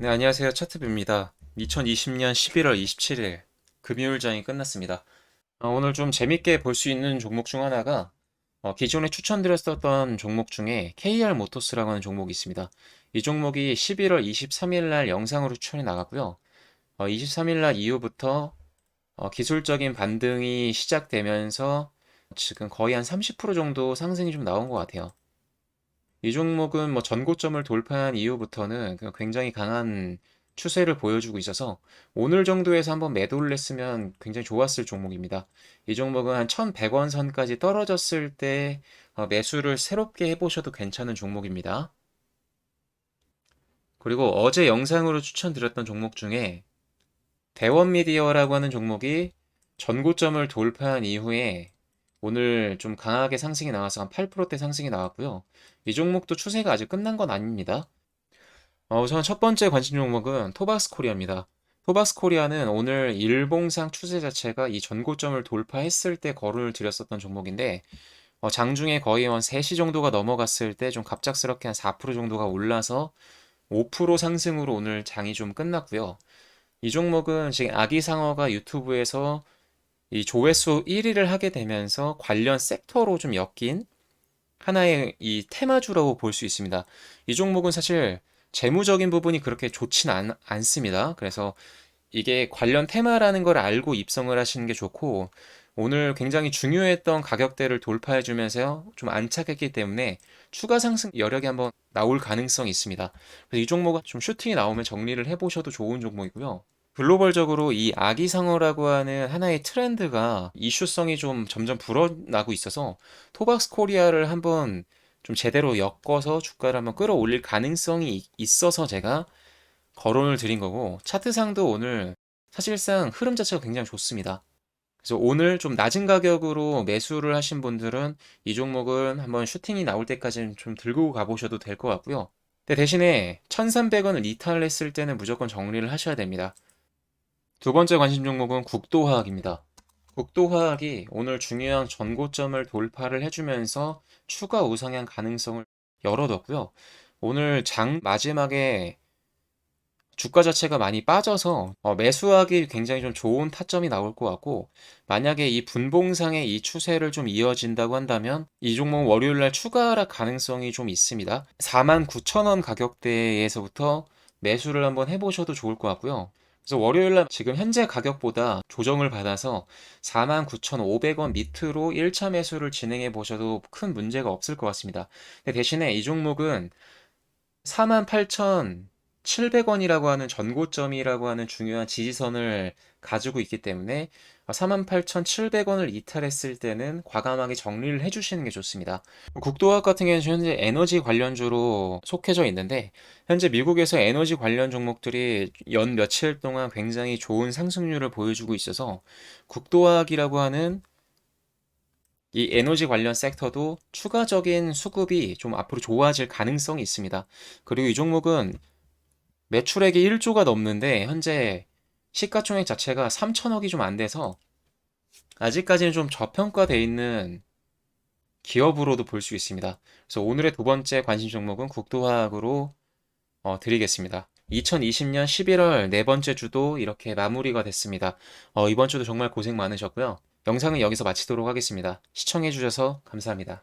네, 안녕하세요. 차트뷰입니다. 2020년 11월 27일 금요일장이 끝났습니다. 어, 오늘 좀 재밌게 볼 수 있는 종목 중 하나가 어, 기존에 추천드렸었던 종목 중에 KR 모토스라고 하는 종목이 있습니다. 이 종목이 11월 23일 날 영상으로 추천이 나갔고요. 어, 23일 날 이후부터 어, 기술적인 반등이 시작되면서 지금 거의 한 30% 정도 상승이 좀 나온 것 같아요. 이 종목은 뭐 전고점을 돌파한 이후부터는 그 굉장히 강한 추세를 보여주고 있어서 오늘 정도에서 한번 매도를 했으면 굉장히 좋았을 종목입니다. 이 종목은 한 1100원 선까지 떨어졌을 때 어, 매수를 새롭게 해보셔도 괜찮은 종목입니다. 그리고 어제 영상으로 추천드렸던 종목 중에 대원미디어라고 하는 종목이 전고점을 돌파한 이후에 오늘 좀 강하게 상승이 나와서 한 8%대 상승이 나왔고요. 이 종목도 추세가 아직 끝난 건 아닙니다. 어, 우선 첫 번째 관심 종목은 토박스 코리아입니다. 토박스 코리아는 오늘 일봉상 추세 자체가 이 전고점을 돌파했을 때 거론을 드렸었던 종목인데 어, 장중에 거의 한 3시 정도가 넘어갔을 때 좀 갑작스럽게 한 4% 정도가 올라서 5% 상승으로 오늘 장이 좀 끝났고요. 이 종목은 지금 아기상어가 유튜브에서 이 조회수 1위를 하게 되면서 관련 섹터로 좀 엮인 하나의 이 테마주라고 볼 수 있습니다. 이 종목은 사실 재무적인 부분이 그렇게 좋진 않, 않습니다. 그래서 이게 관련 테마라는 걸 알고 입성을 하시는 게 좋고 오늘 굉장히 중요했던 가격대를 돌파해 주면서 좀 안착했기 때문에 추가 상승 여력이 한번 나올 가능성이 있습니다. 그래서 이 종목은 좀 슈팅이 나오면 정리를 해 보셔도 좋은 종목이고요. 글로벌적으로 이 아기상어라고 하는 하나의 트렌드가 이슈성이 좀 점점 불어나고 있어서 토박스 코리아를 한번 좀 제대로 엮어서 주가를 한번 끌어올릴 가능성이 있어서 제가 거론을 드린 거고 차트상도 오늘 사실상 흐름 자체가 굉장히 좋습니다. 그래서 오늘 좀 낮은 가격으로 매수를 하신 분들은 이 종목은 한번 슈팅이 나올 때까지는 좀 들고 가보셔도 될 것 같고요. 대신에 1300원을 이탈했을 때는 무조건 정리를 하셔야 됩니다. 두 번째 관심 종목은 국도화학입니다. 국도화학이 오늘 중요한 전고점을 돌파를 해주면서 추가 우상향 가능성을 열어뒀고요. 오늘 장 마지막에 주가 자체가 많이 빠져서 어, 매수하기 굉장히 좀 좋은 타점이 나올 것 같고 만약에 이 분봉상의 이 추세를 좀 이어진다고 한다면 이 종목 월요일 날 추가 하락 가능성이 좀 있습니다. 49,000원 가격대에서부터 매수를 한번 해보셔도 좋을 것 같고요. 그래서 월요일 날 지금 현재 가격보다 조정을 받아서 49,500원 밑으로 1차 매수를 진행해 보셔도 큰 문제가 없을 것 같습니다. 대신에 이 종목은 48,000 700원이라고 하는 전고점이라고 하는 중요한 지지선을 가지고 있기 때문에 48,700원을 이탈했을 때는 과감하게 정리를 해주시는 게 좋습니다. 국도화학 같은 경우는 현재 에너지 관련주로 속해져 있는데 현재 미국에서 에너지 관련 종목들이 연 며칠 동안 굉장히 좋은 상승률을 보여주고 있어서 국도화학이라고 하는 이 에너지 관련 섹터도 추가적인 수급이 좀 앞으로 좋아질 가능성이 있습니다. 그리고 이 종목은 매출액이 1조가 넘는데 현재 시가총액 자체가 3천억이 좀 안 돼서 아직까지는 좀 저평가돼 있는 기업으로도 볼 수 있습니다. 그래서 오늘의 두 번째 관심 종목은 국도화학으로 어, 드리겠습니다. 2020년 11월 네 번째 주도 이렇게 마무리가 됐습니다. 어, 이번 주도 정말 고생 많으셨고요. 영상은 여기서 마치도록 하겠습니다. 시청해주셔서 감사합니다.